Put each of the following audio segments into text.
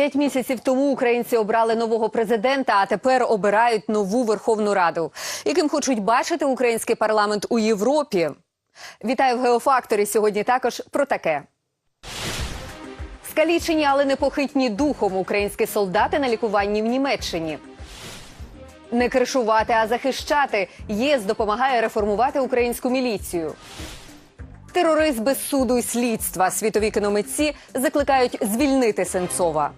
П'ять місяців тому українці обрали нового президента, а тепер обирають нову Верховну Раду. Яким хочуть бачити український парламент у Європі? Вітаю в геофакторі. Сьогодні також про таке. Скалічені, але непохитні духом українські солдати на лікуванні в Німеччині. Не кришувати, а захищати. ЄС допомагає реформувати українську міліцію. Терорист без суду і слідства. Світові кіномитці закликають звільнити Сенцова.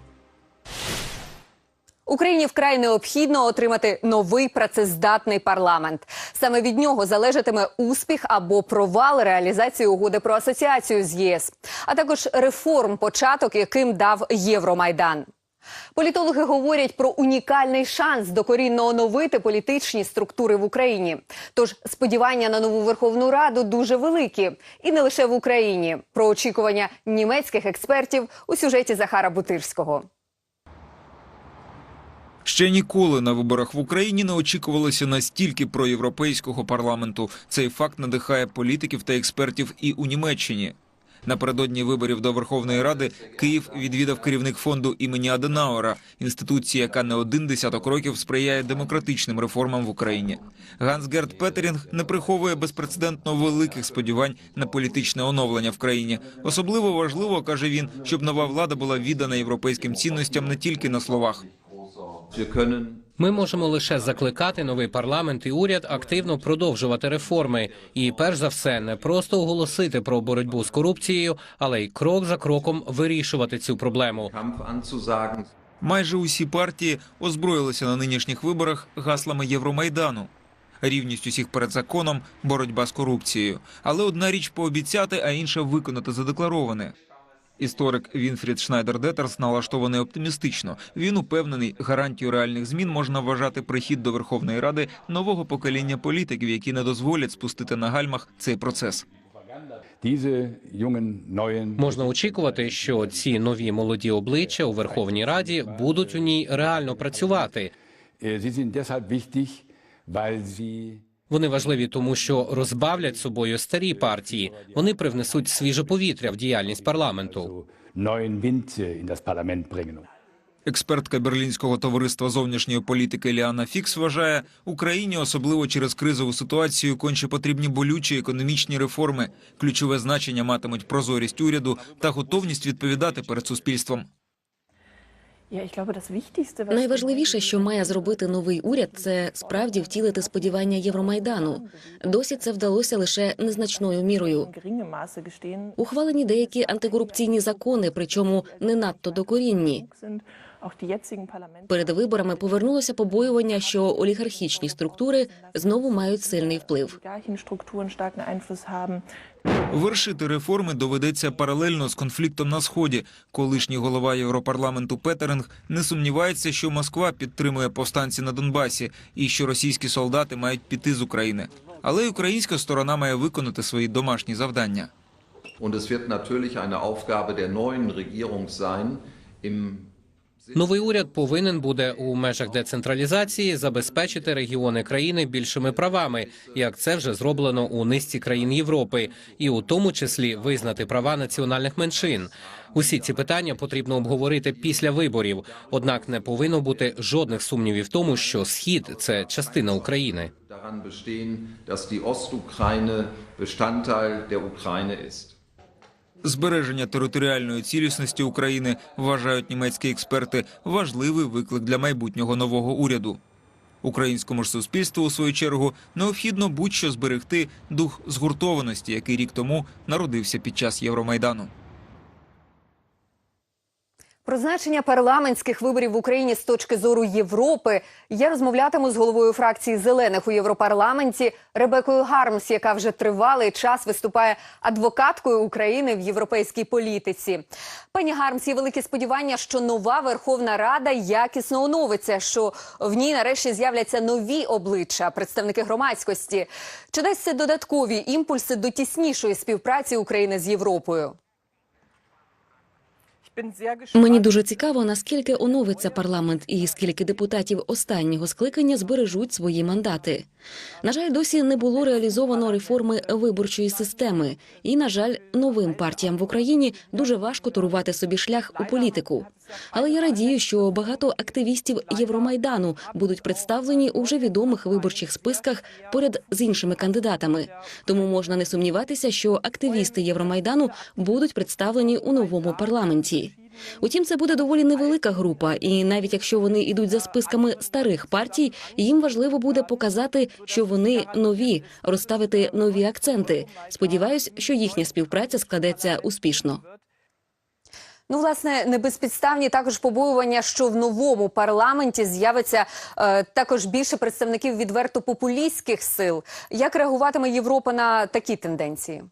Україні вкрай необхідно отримати новий працездатний парламент. Саме від нього залежатиме успіх або провал реалізації угоди про асоціацію з ЄС, а також реформ, початок яким дав Євромайдан. Політологи говорять про унікальний шанс докорінно оновити політичні структури в Україні. Тож сподівання на нову Верховну Раду дуже великі, і не лише в Україні. Про очікування німецьких експертів у сюжеті Захара Бутирського. Ще ніколи на виборах в Україні не очікувалося настільки проєвропейського парламенту. Цей факт надихає політиків та експертів і у Німеччині. Напередодні виборів до Верховної Ради Київ відвідав керівник фонду імені Аденауера, інституції, яка не один десяток років сприяє демократичним реформам в Україні. Ганс Герт Петерінг не приховує безпрецедентно великих сподівань на політичне оновлення в країні. Особливо важливо, каже він, щоб нова влада була віддана європейським цінностям не тільки на словах. Ми можемо лише закликати новий парламент і уряд активно продовжувати реформи, і перш за все не просто оголосити про боротьбу з корупцією, але й крок за кроком вирішувати цю проблему. Майже усі партії озброїлися на нинішніх виборах гаслами Євромайдану. Рівність усіх перед законом, боротьба з корупцією. Але одна річ пообіцяти, а інша виконати задеклароване. Історик Вінфрід Шнайдер Детерс налаштований оптимістично. Він упевнений, гарантію реальних змін можна вважати прихід до Верховної Ради нового покоління політиків, які не дозволять спустити на гальмах цей процес. Можна очікувати, що ці нові молоді обличчя у Верховній Раді будуть у ній реально працювати. Вони важливі, тому що розбавлять собою старі партії. Вони привнесуть свіже повітря в діяльність парламенту. Експертка Берлінського товариства зовнішньої політики Ліана Фікс вважає, Україні, особливо через кризову ситуацію, конче потрібні болючі економічні реформи. Ключове значення матимуть прозорість уряду та готовність відповідати перед суспільством. Найважливіше, що має зробити новий уряд, це справді втілити сподівання Євромайдану. Досі це вдалося лише незначною мірою. Ухвалені деякі антикорупційні закони, причому не надто докорінні. Перед виборами повернулося побоювання, що олігархічні структури знову мають сильний вплив. Вершити реформи доведеться паралельно з конфліктом на сході. Колишній голова Європарламенту Петеринг не сумнівається, що Москва підтримує повстанці на Донбасі і що російські солдати мають піти з України. Але й українська сторона має виконати свої домашні завдання. Und es wird natürlich eine Aufgabe der neuen Regierung sein, im Новий уряд повинен буде у межах децентралізації забезпечити регіони країни більшими правами, як це вже зроблено у низці країн Європи, і у тому числі визнати права національних меншин. Усі ці питання потрібно обговорити після виборів. Однак не повинно бути жодних сумнівів в тому, що схід це частина України. daran bestehen, dass die Ostukraine Bestandteil der Ukraine. Збереження територіальної цілісності України вважають німецькі експерти важливий виклик для майбутнього нового уряду. Українському ж суспільству, у свою чергу, необхідно будь-що зберегти дух згуртованості, який рік тому народився під час Євромайдану. Про значення парламентських виборів в Україні з точки зору Європи я розмовлятиму з головою фракції зелених у Європарламенті Ребекою Гармс, яка вже тривалий час виступає адвокаткою України в європейській політиці. Пані Гармс, є великі сподівання, що нова Верховна Рада якісно оновиться, що в ній нарешті з'являться нові обличчя, представники громадськості. Чи дасть це додаткові імпульси до тіснішої співпраці України з Європою? Мені дуже цікаво, наскільки оновиться парламент і скільки депутатів останнього скликання збережуть свої мандати. На жаль, досі не було реалізовано реформи виборчої системи, і на жаль, новим партіям в Україні дуже важко турувати собі шлях у політику. Але я радію, що багато активістів Євромайдану будуть представлені у вже відомих виборчих списках поряд з іншими кандидатами. Тому можна не сумніватися, що активісти Євромайдану будуть представлені у новому парламенті. Утім, це буде доволі невелика група, і навіть якщо вони йдуть за списками старих партій, їм важливо буде показати, що вони нові, розставити нові акценти. Сподіваюсь, що їхня співпраця складеться успішно. Ну, власне, не безпідставні також побоювання, що в новому парламенті з'явиться е, також більше представників відверто популістських сил. Як реагуватиме Європа на такі тенденції?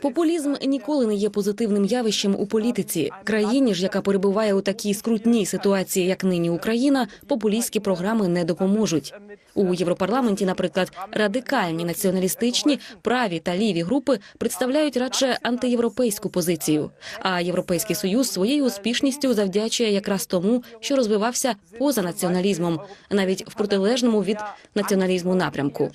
Популізм ніколи не є позитивним явищем у політиці. Країні ж, яка перебуває у такій скрутній ситуації, як нині Україна, популістські програми не допоможуть. У Європарламенті, наприклад, радикальні націоналістичні праві та ліві групи представляють радше антиєвропейську позицію. А європейський союз своєю успішністю завдячує якраз тому, що розвивався поза націоналізмом, навіть в протилежному від націоналізму напрямку.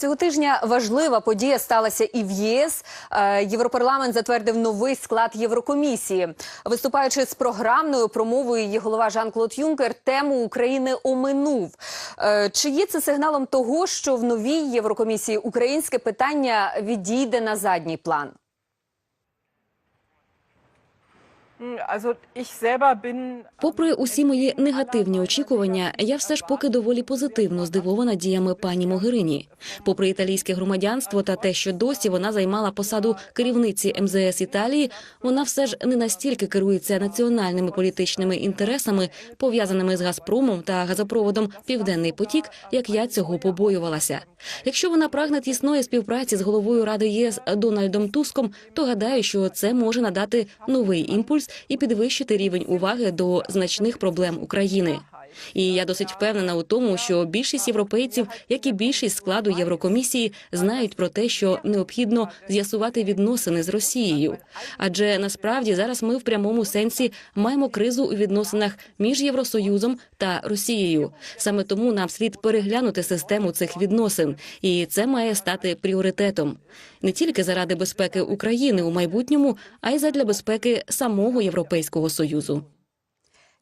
Цього тижня важлива подія сталася і в ЄС. Е, Європарламент затвердив новий склад Єврокомісії. Виступаючи з програмною промовою, її голова Жан-Клод Юнкер тему України оминув. Е, Чи є це сигналом того, що в новій Єврокомісії українське питання відійде на задній план? Попри усі мої негативні очікування, я все ж поки доволі позитивно здивована діями пані Могерині. Попри італійське громадянство та те, що досі вона займала посаду керівниці МЗС Італії, вона все ж не настільки керується національними політичними інтересами, пов'язаними з Газпромом та газопроводом Південний потік, як я цього побоювалася. Якщо вона прагне тісної співпраці з головою Ради ЄС Дональдом Туском, то гадаю, що це може надати новий імпульс і підвищити рівень уваги до значних проблем України. І я досить впевнена у тому, що більшість європейців, як і більшість складу Єврокомісії, знають про те, що необхідно з'ясувати відносини з Росією. Адже насправді зараз ми в прямому сенсі маємо кризу у відносинах між Євросоюзом та Росією. Саме тому нам слід переглянути систему цих відносин, і це має стати пріоритетом не тільки заради безпеки України у майбутньому, а й задля безпеки самого Європейського союзу.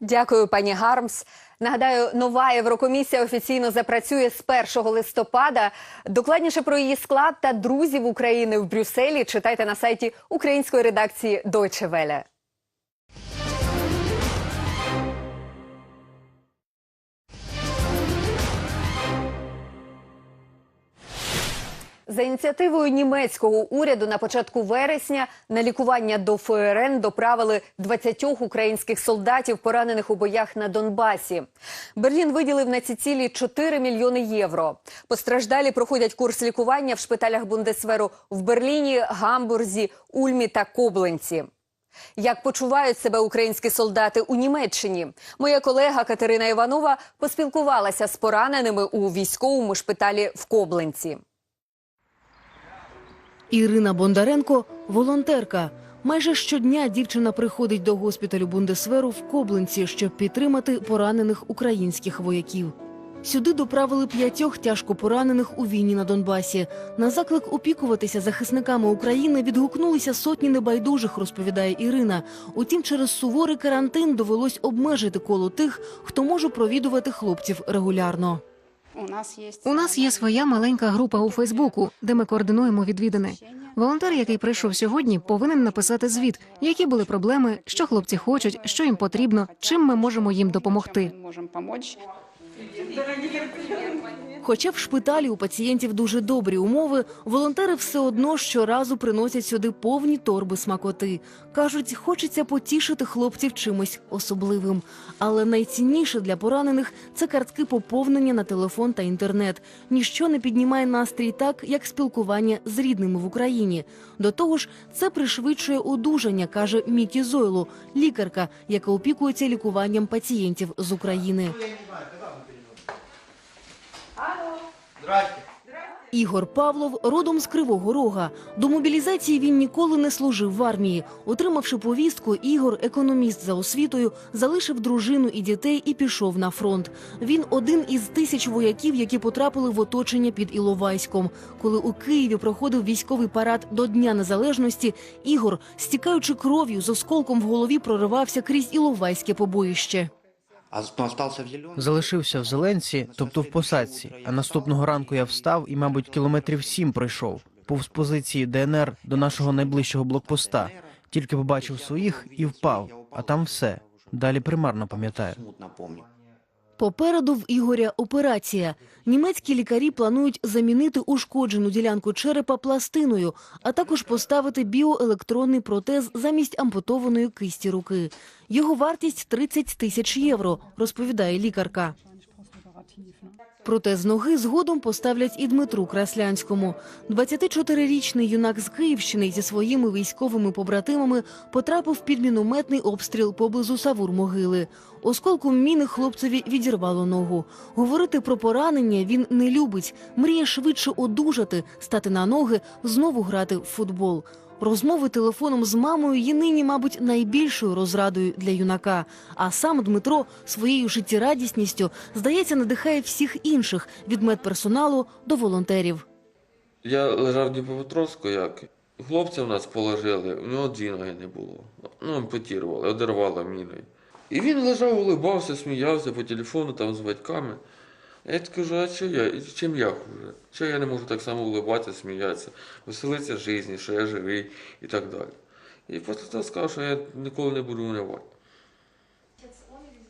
Дякую, пані Гармс. Нагадаю, нова Єврокомісія офіційно запрацює з 1 листопада. Докладніше про її склад та друзів України в Брюсселі читайте на сайті української редакції Deutsche Welle. За ініціативою німецького уряду на початку вересня на лікування до ФРН доправили 20 українських солдатів, поранених у боях на Донбасі. Берлін виділив на ці цілі 4 мільйони євро. Постраждалі проходять курс лікування в шпиталях Бундесверу в Берліні, Гамбурзі, Ульмі та Кобленці. Як почувають себе українські солдати у Німеччині? Моя колега Катерина Іванова поспілкувалася з пораненими у військовому шпиталі в Кобленці. Ірина Бондаренко волонтерка. Майже щодня дівчина приходить до госпіталю Бундесверу в Коблинці, щоб підтримати поранених українських вояків. Сюди доправили п'ятьох тяжко поранених у війні на Донбасі. На заклик опікуватися захисниками України відгукнулися сотні небайдужих, розповідає Ірина. Утім, через суворий карантин довелось обмежити коло тих, хто може провідувати хлопців регулярно. У нас є своя маленька група у Фейсбуку, де ми координуємо відвідини. Волонтер, який прийшов сьогодні, повинен написати звіт, які були проблеми, що хлопці хочуть, що їм потрібно, чим ми можемо їм допомогти. Хоча в шпиталі у пацієнтів дуже добрі умови, волонтери все одно щоразу приносять сюди повні торби смакоти. Кажуть, хочеться потішити хлопців чимось особливим. Але найцінніше для поранених це картки поповнення на телефон та інтернет. Ніщо не піднімає настрій так, як спілкування з рідними в Україні. До того ж, це пришвидшує одужання, каже Мікі Зойло, лікарка, яка опікується лікуванням пацієнтів з України. Ігор Павлов родом з Кривого Рога. До мобілізації він ніколи не служив в армії. Отримавши повістку, Ігор, економіст за освітою, залишив дружину і дітей і пішов на фронт. Він один із тисяч вояків, які потрапили в оточення під Іловайськом. Коли у Києві проходив військовий парад до Дня Незалежності, Ігор, стікаючи кров'ю з осколком в голові, проривався крізь Іловайське побоїще. Залишився в Зеленці, тобто в посадці. А наступного ранку я встав і, мабуть, кілометрів сім пройшов. Був з позиції ДНР до нашого найближчого блокпоста. Тільки побачив своїх і впав. А там все. Далі примарно пам'ятаю. Попереду в Ігоря операція. Німецькі лікарі планують замінити ушкоджену ділянку черепа пластиною, а також поставити біоелектронний протез замість ампутованої кисті руки. Його вартість 30 тисяч євро, розповідає лікарка. Протез ноги згодом поставлять і Дмитру Краслянському. 24-річний юнак з Київщини зі своїми військовими побратимами потрапив під мінометний обстріл поблизу Савур-могили. Осколком міни хлопцеві відірвало ногу. Говорити про поранення він не любить. Мріє швидше одужати, стати на ноги, знову грати в футбол. Розмови телефоном з мамою є нині, мабуть, найбільшою розрадою для юнака. А сам Дмитро своєю життєрадісністю, здається, надихає всіх інших від медперсоналу до волонтерів. Я лежав в Дніпропетровську, як хлопця в нас положили, у нього дві ноги не було. Ну, ампутували, одервало міною. І він лежав, улибався, сміявся по телефону там з батьками. Я кажу, а що я, чим я хуже? Чого я не можу так само улибатися, сміятися, веселитися в житті, що я живий і так далі. І після того сказав, що я ніколи не буду унивати.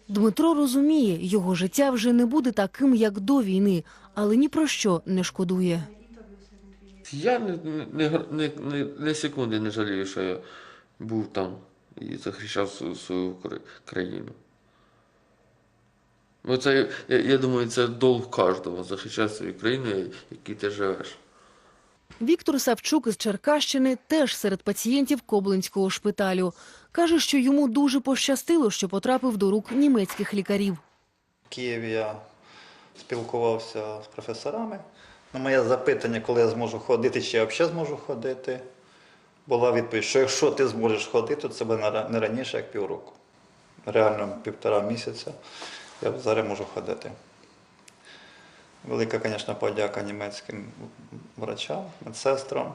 Дмитро розуміє, його життя вже не буде таким, як до війни, але ні про що не шкодує. Я не, не, не, не, не секунди не жалію, що я був там і захищав свою країну. Бо це, я, я думаю, це долг кожного захищати свою країну, в якій ти живеш. Віктор Савчук із Черкащини теж серед пацієнтів Коблинського шпиталю. Каже, що йому дуже пощастило, що потрапив до рук німецьких лікарів. В Києві я спілкувався з професорами. На моє запитання, коли я зможу ходити, чи я взагалі зможу ходити, була відповідь, що якщо ти зможеш ходити, то це буде не раніше, як півроку. Реально півтора місяця я зараз можу ходити. Велика, звісно, подяка німецьким врачам, медсестрам.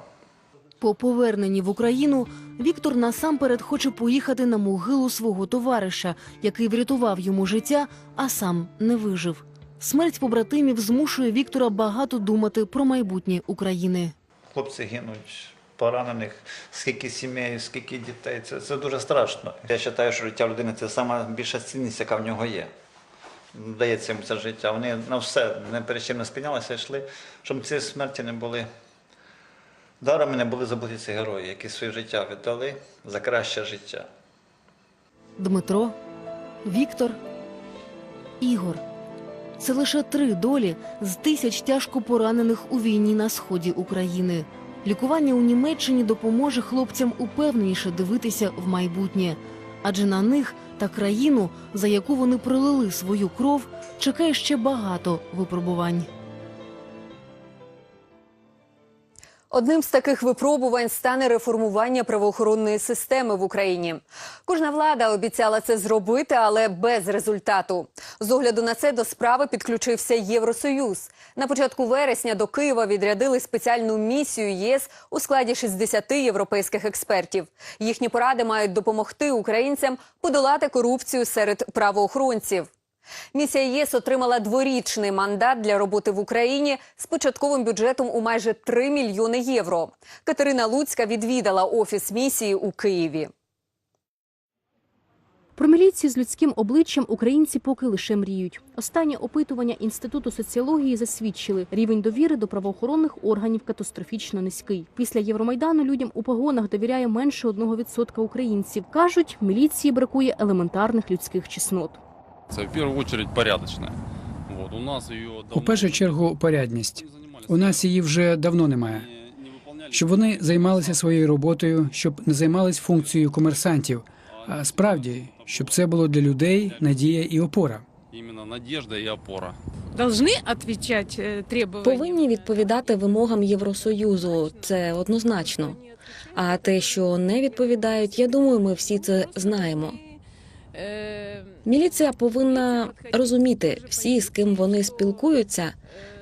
По поверненні в Україну Віктор насамперед хоче поїхати на могилу свого товариша, який врятував йому життя, а сам не вижив. Смерть побратимів змушує Віктора багато думати про майбутнє України. Хлопці гинуть, поранених, скільки сімей, скільки дітей. Це, це дуже страшно. Я вважаю, що життя людини це найбільша цінність, яка в нього є. Дається йому це життя. Вони на все не перед чим не спинялися, йшли, щоб ці смерті не були. Даром не були забуті ці герої, які своє життя віддали за краще життя. Дмитро, Віктор, Ігор. Це лише три долі з тисяч тяжко поранених у війні на сході України. Лікування у Німеччині допоможе хлопцям упевненіше дивитися в майбутнє, адже на них та країну, за яку вони пролили свою кров, чекає ще багато випробувань. Одним з таких випробувань стане реформування правоохоронної системи в Україні. Кожна влада обіцяла це зробити, але без результату. З огляду на це до справи підключився Євросоюз. На початку вересня до Києва відрядили спеціальну місію ЄС у складі 60 європейських експертів. Їхні поради мають допомогти українцям подолати корупцію серед правоохоронців. Місія ЄС отримала дворічний мандат для роботи в Україні з початковим бюджетом у майже 3 мільйони євро. Катерина Луцька відвідала офіс місії у Києві. Про міліцію з людським обличчям українці поки лише мріють. Останнє опитування інституту соціології засвідчили, рівень довіри до правоохоронних органів катастрофічно низький. Після Євромайдану людям у погонах довіряє менше 1% українців. кажуть, міліції бракує елементарних людських чеснот. Це в першу чергу порядочна. Вот, у нас її У першу чергу порядність. У нас її вже давно немає. Щоб вони займалися своєю роботою, щоб не займались функцією комерсантів, а справді, щоб це було для людей надія і опора. Іменно надіжда і опора. должны отвечать э. Повинні відповідати вимогам Євросоюзу. Це однозначно. А те, що не відповідають, я думаю, ми всі це знаємо. Міліція повинна розуміти, всі, з ким вони спілкуються,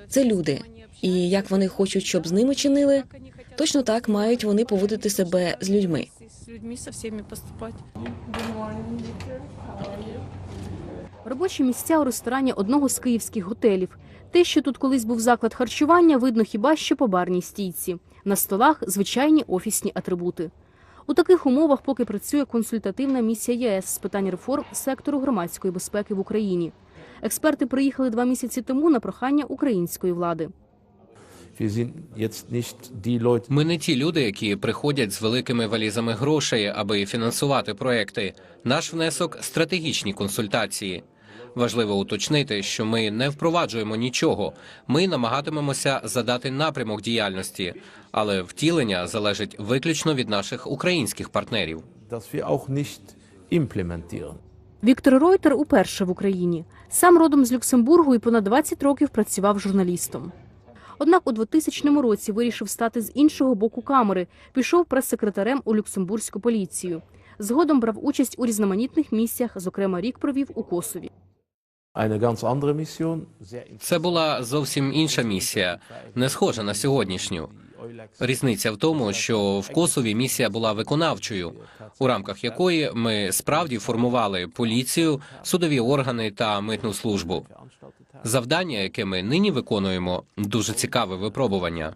це люди. І як вони хочуть, щоб з ними чинили, точно так мають вони поводити себе з людьми. с людьми со поступать. Робочі місця у ресторані одного з київських готелів. Те, що тут колись був заклад харчування, видно хіба що по барній стійці. На столах звичайні офісні атрибути. У таких умовах поки працює консультативна місія ЄС з питань реформ сектору громадської безпеки в Україні. Експерти приїхали два місяці тому на прохання української влади. Ми не ті люди, які приходять з великими валізами грошей, аби фінансувати проекти. Наш внесок стратегічні консультації. Важливо уточнити, що ми не впроваджуємо нічого. Ми намагатимемося задати напрямок діяльності, але втілення залежить виключно від наших українських партнерів. Віктор Ройтер уперше в Україні. Сам родом з Люксембургу і понад 20 років працював журналістом. Однак у 2000 році вирішив стати з іншого боку камери, пішов прес-секретарем у люксембурзьку поліцію. Згодом брав участь у різноманітних місіях, зокрема рік провів у Косові. Це була зовсім інша місія, не схожа на сьогоднішню. Різниця в тому, що в Косові місія була виконавчою, у рамках якої ми справді формували поліцію, судові органи та митну службу. Завдання, яке ми нині виконуємо, дуже цікаве випробування.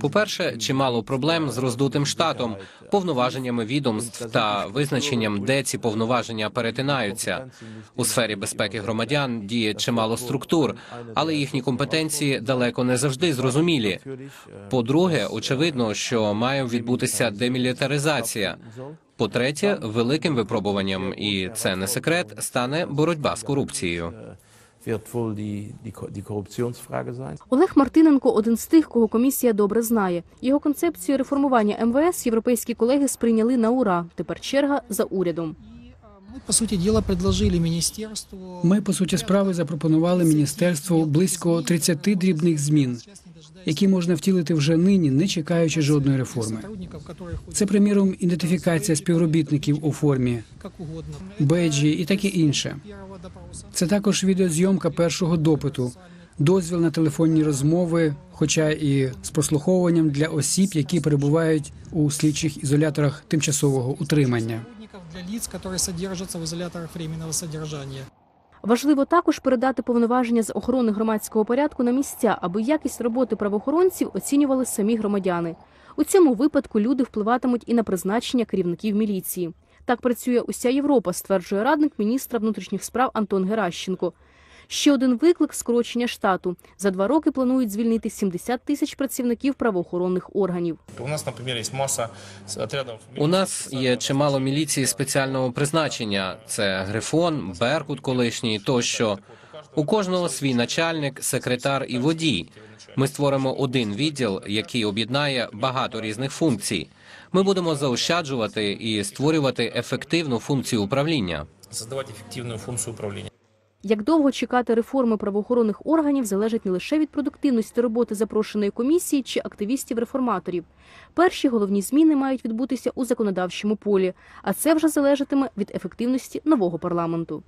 По-перше, чимало проблем з роздутим штатом, повноваженнями відомств та визначенням, де ці повноваження перетинаються. У сфері безпеки громадян діє чимало структур, але їхні компетенції далеко не завжди зрозумілі. По-друге, очевидно, що має відбутися демілітаризація. По-третє, великим випробуванням, і це не секрет, стане боротьба з корупцією. Олег Мартиненко один з тих, кого комісія добре знає. Його концепцію реформування МВС європейські колеги сприйняли на ура. Тепер черга за урядом. По суті діла, предложили міністерству. Ми, по суті справи, запропонували міністерству близько 30 дрібних змін, які можна втілити вже нині, не чекаючи жодної реформи. Це, приміром, ідентифікація співробітників у формі, беджі і таке інше. Це також відеозйомка першого допиту, дозвіл на телефонні розмови, хоча і з прослуховуванням для осіб, які перебувають у слідчих ізоляторах тимчасового утримання. для лиц, которые содержатся в изоляторах временного содержания. Важливо також передати повноваження з охорони громадського порядку на місця, аби якість роботи правоохоронців оцінювали самі громадяни. У цьому випадку люди впливатимуть і на призначення керівників міліції. Так працює уся Європа, стверджує радник міністра внутрішніх справ Антон Геращенко. Ще один виклик скорочення штату. За два роки планують звільнити 70 тисяч працівників правоохоронних органів. У нас, например, есть масса отрядов. У нас є чимало міліції спеціального призначення: це Грифон, Беркут колишній тощо. У кожного свій начальник, секретар і водій. Ми створимо один відділ, який об'єднає багато різних функцій. Ми будемо заощаджувати і створювати ефективну функцію управління. Создавать эффективную функцию управления. Як довго чекати реформи правоохоронних органів залежить не лише від продуктивності роботи запрошеної комісії чи активістів-реформаторів. Перші головні зміни мають відбутися у законодавчому полі, а це вже залежатиме від ефективності нового парламенту.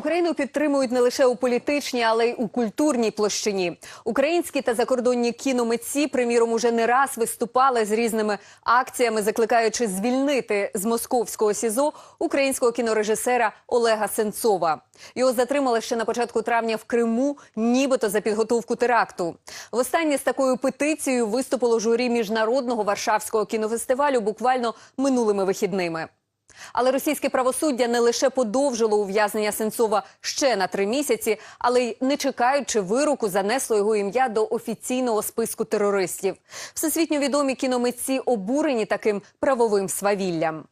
Україну підтримують не лише у політичній, але й у культурній площині. Українські та закордонні кіномитці, приміром, уже не раз виступали з різними акціями, закликаючи звільнити з московського СІЗО українського кінорежисера Олега Сенцова. Його затримали ще на початку травня в Криму, нібито за підготовку теракту. Востаннє з такою петицією виступило журі міжнародного варшавського кінофестивалю буквально минулими вихідними. Але російське правосуддя не лише подовжило ув'язнення Сенцова ще на три місяці, але й не чекаючи вироку, занесло його ім'я до офіційного списку терористів. Всесвітньо відомі кіномитці обурені таким правовим свавіллям.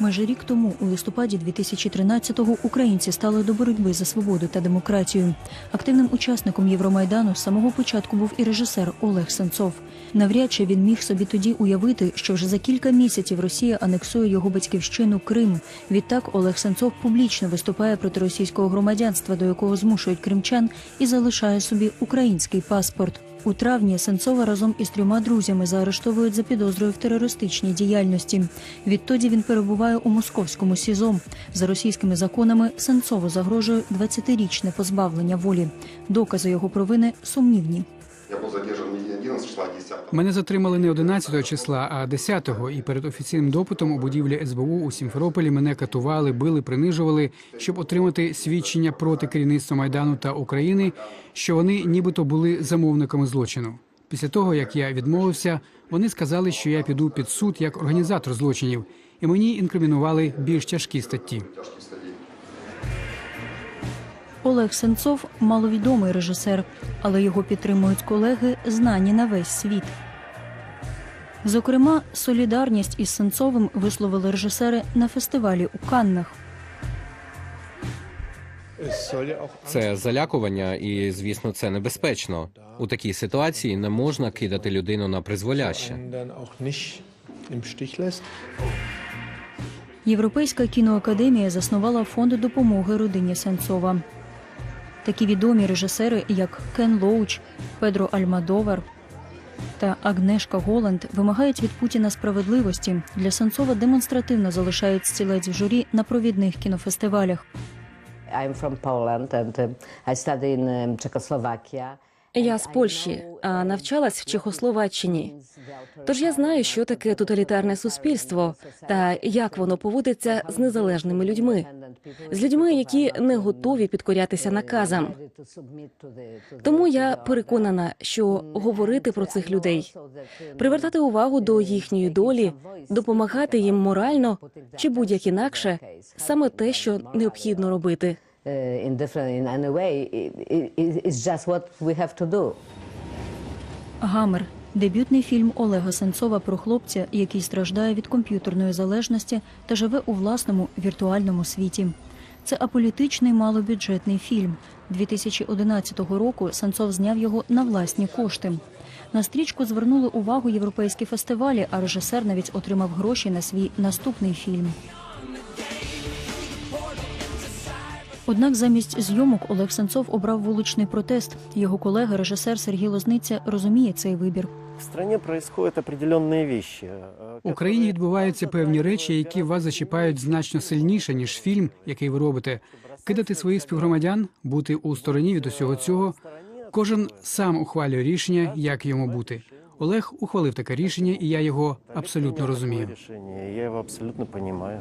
Майже рік тому, у листопаді 2013-го, українці стали до боротьби за свободу та демократію. Активним учасником Євромайдану з самого початку був і режисер Олег Сенцов. Навряд чи він міг собі тоді уявити, що вже за кілька місяців Росія анексує його батьківщину Крим. Відтак Олег Сенцов публічно виступає проти російського громадянства, до якого змушують кримчан, і залишає собі український паспорт. У травні Сенцова разом із трьома друзями заарештовують за підозрою в терористичній діяльності. Відтоді він перебуває у московському СІЗО. За російськими законами Сенцову загрожує 20-річне позбавлення волі. Докази його провини сумнівні. Я был задержан не 11 числа, а 10. Мене затримали не 11 числа, а 10-го, і перед офіційним допитом у будівлі СБУ у Сімферополі мене катували, били, принижували, щоб отримати свідчення проти керівництва майдану та України, що вони нібито були замовниками злочину. Після того, як я відмовився, вони сказали, що я піду під суд як організатор злочинів, і мені інкримінували більш тяжкі статті. Олег Сенцов маловідомий режисер, але його підтримують колеги, знані на весь світ. Зокрема, солідарність із Сенцовим висловили режисери на фестивалі у Каннах. Це залякування, і звісно, це небезпечно. У такій ситуації не можна кидати людину на призволяще. Європейська кіноакадемія заснувала фонд допомоги родині Сенцова. Такі відомі режисери, як Кен Лоуч, Педро Альмадовар та Агнешка Голанд, вимагають від Путіна справедливості. Для Сенцова демонстративно залишають стілець в журі на провідних кінофестивалях. I'm from Poland and uh, I study in um, Czechoslovakia. Я з Польщі, а навчалась в Чехословаччині. Тож я знаю, що таке тоталітарне суспільство та як воно поводиться з незалежними людьми, з людьми, які не готові підкорятися наказам. Тому я переконана, що говорити про цих людей, привертати увагу до їхньої долі, допомагати їм морально чи будь-як інакше, саме те, що необхідно робити. Uh, in different in any way, it, it, it's just what we have to do. Гамер дебютний фільм Олега Сенцова про хлопця, який страждає від комп'ютерної залежності та живе у власному віртуальному світі. Це аполітичний малобюджетний фільм. 2011 року Сенцов зняв його на власні кошти. На стрічку звернули увагу європейські фестивалі, а режисер навіть отримав гроші на свій наступний фільм. Однак замість зйомок Олег Сенцов обрав вуличний протест. Його колега, режисер Сергій Лозниця, розуміє цей вибір. В стране происходят определенные. В Україні відбуваються певні речі, які вас зачіпають значно сильніше ніж фільм, який ви робите. Кидати своїх співгромадян, бути у стороні від усього цього. Кожен сам ухвалює рішення, як йому бути. Олег ухвалив таке рішення, і я його абсолютно розумію. Я его абсолютно понимаю.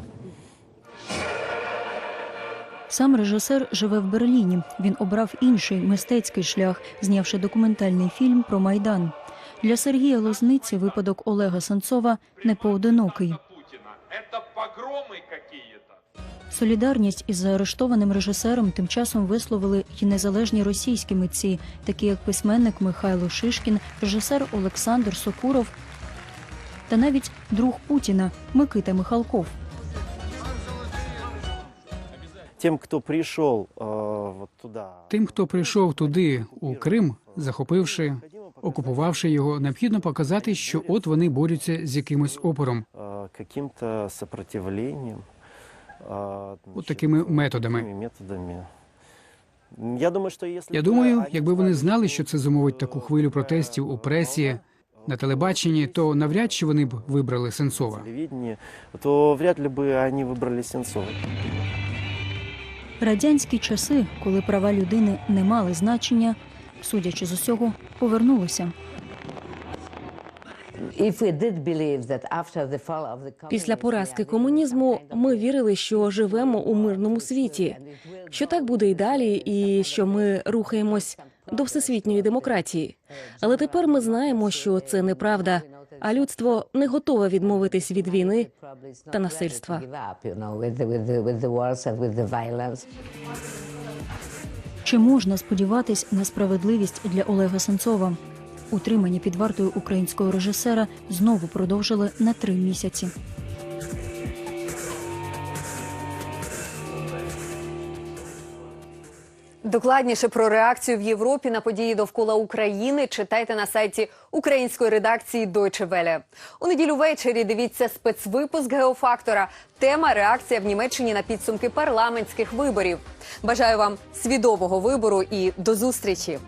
Сам режисер живе в Берліні. Він обрав інший мистецький шлях, знявши документальний фільм про майдан. Для Сергія Лозниці випадок Олега Сенцова не поодинокий. Солідарність із заарештованим режисером тим часом висловили й незалежні російські митці, такі як письменник Михайло Шишкін, режисер Олександр Сокуров та навіть друг Путіна Микита Михалков Тем, кто пришел э, вот туда, Тим, хто прийшов туди, у Крим, захопивши, окупувавши його, необхідно показати, що от вони борються з якимось опором, э, каким-то сопротивлением. э, от такими методами. такими методами. Я думаю, что если Я бы думаю, они якби вони знали, що це зумовить таку хвилю протестів у пресі, на телебаченні, то навряд чи вони б вибрали Сенцова. телевидении, то вряд ли бы они выбрали Сенцова. Радянські часи, коли права людини не мали значення, судячи з усього, повернулися. Після поразки комунізму ми вірили, що живемо у мирному світі, що так буде і далі, і що ми рухаємось до всесвітньої демократії. Але тепер ми знаємо, що це неправда. А людство не готове відмовитись від війни та насильства. Чи можна сподіватись на справедливість для Олега Сенцова? Утримані під вартою українського режисера знову продовжили на три місяці. Докладніше про реакцію в Європі на події довкола України читайте на сайті української редакції Deutsche Welle. У неділю ввечері дивіться спецвипуск геофактора. Тема реакція в Німеччині на підсумки парламентських виборів. Бажаю вам свідомого вибору і до зустрічі.